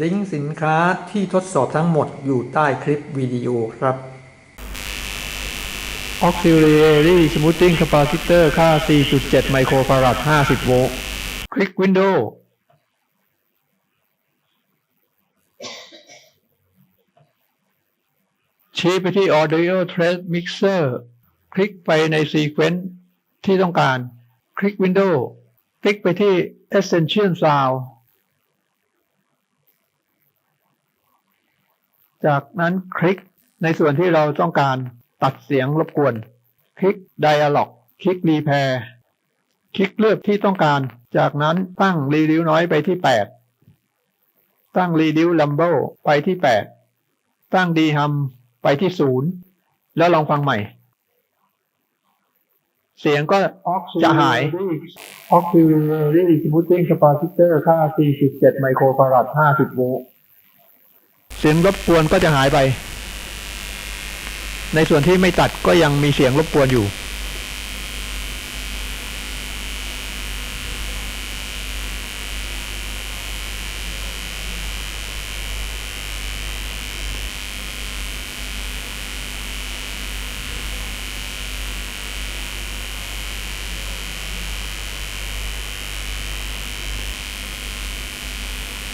ลิงก์สินค้าที่ทดสอบทั้งหมดอยู่ใต้คลิปวิดีโอครับ Auxiliary Smoothing Capacitor ค่า 4.7 ไมโครฟาราด 50 โวลต์ คลิก Window ชี้ไปที่ Audio Track Mixer คลิกไปในซีเควนซ์ที่ต้องการ คลิก Window คลิกไปที่ Essential Sound จากนั้นคลิกในส่วนที่เราต้องการตัดเสียงรบกวน คลิก Dialog คลิก Repair คลิกเลือกที่ต้องการ จากนั้นตั้ง Reduce Noise ไปที่ 8 ตั้ง Reduce Rumble ไปที่ 8 ตั้ง Dehum ไปที่ 0 แล้วลองฟังใหม่ เสียงก็จะหาย Auxiliary Smoothing Capacitor ค่า 4.7 ไมโครฟาราด 50 โวลต์ เสียงรบกวนก็จะหายไป ในส่วนที่ไม่ตัดก็ยังมีเสียงรบกวนอยู่